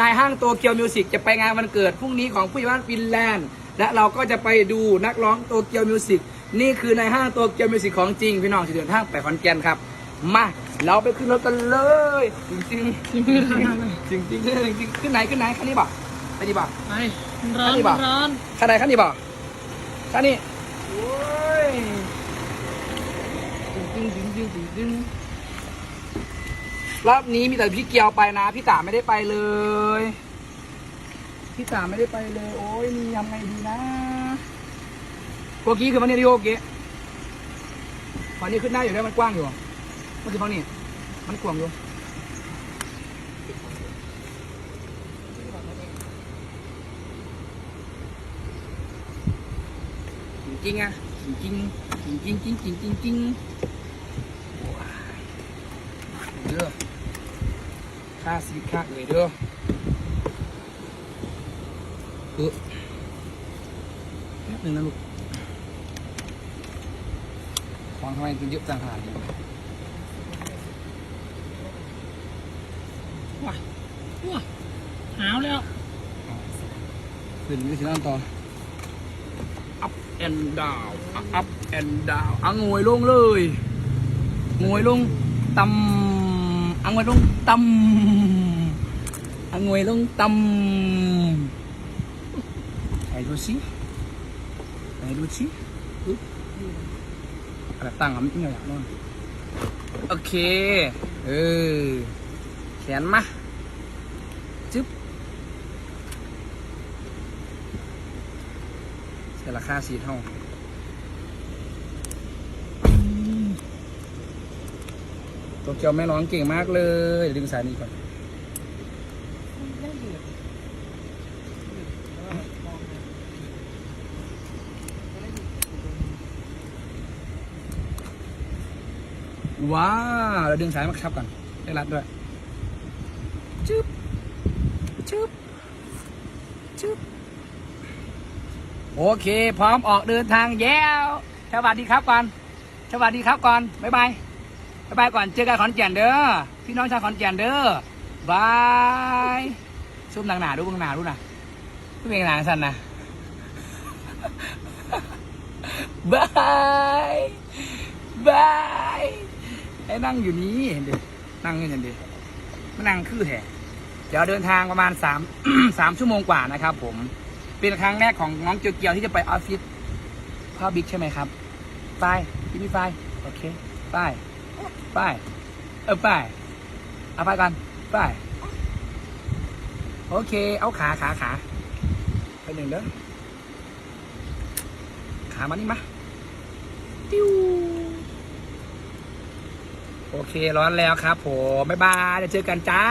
นายห้างโตเกียวมิวสิกจะไปงานวันเกิดพรุ่งนี้ของผู้ใหญ่บ้านฟินแลนด์และเราก็จะไปดูนักร้องโตเกียวมิวสิกนี่คือนายห้างโตเกียวมิวสิกของจริงพี่น้องจะเดินทางไปขอนแก่นครับ มาเราไปขึ้นรถกันเลยจริงจริงจริงจริงจริงจริงจริงขึ้นไหนขึ้นไหนคันนี้บ่คันนี้บ่ไปร้อนอันนี้บอกร้อนคันไหนคันนี้บ่คันนี้โอ้ยจริงจริงจริงจริงจ รอบนี้มีแต่พี่เกียวไปนะ พี่ตาไม่ได้ไปเลย พี่ตาไม่ได้ไปเลย โอ้ยนี่ทำไงดีนะโกกี้คือมันเนี่ดิโอเกะฝั่งนี้ขึ้นได้อยู่ได้มันกว้างอยู่มันคือฝั่งนี้ มันกว้างอยู่จริงอะจริงจริงจริงจริงจริงจริงๆว้ายเด้อ ค่าสีค่าเอ่ยเด้อเออแป๊บหนึงนะลูกของทำไมกินเยอะจังขนาดนี้ว้าว้าหาวแล้วขึ้นไปถึงนั่นต่อ up and down up and down อะงวยลงเลยงวยลงตำ ang walong tam ang walong tam I don't see I don't see อะไรตั้งอะไม่ใช่หรอนู่นโอเค เออแขนมาจึ๊บเสียราคาสีเท่า โตเกียวแม่น้องเก่งมากเลยดึงสายนี้ก่อนว้าวเราดึงสายมาชับก่อนได้รัดด้วยจึ๊บจึ๊บจึ๊บโอเค พร้อมออกเดินทางแล้วสวัสดีครับก่อนสวัสดีครับก่อนบ๊ายบาย บ๊ายบายก่อนเจอกันขอนแก่นเด้อพี่น้องชาวขอนแก่นเด้อบายซุ่มหนังหนาดูเบื้องหนาดูนะดูเป็นหนาสั่นนะบายบายไอ้นั่งอยู่นี้เห็นดินั่งนี่เห็นดิมานั่งคือแห่เดี๋ยวเดินทางประมาณสามสามชั่วโมงกว่านะครับผมเป็นครั้งแรกของน้องเกียวเกียวที่จะไปออฟฟิศพ่อบิ๊กใช่ไหมครับไปพี่นี่ไปโอเคไป ไป เออไป เอาไปกันไป โอเค เอาขาขาขาไปหนึ่งเด้อ ขามานี่มาติวโอเค ร้อนแล้วครับผม บ๊ายบายเดี๋ยวเจอกันจ้า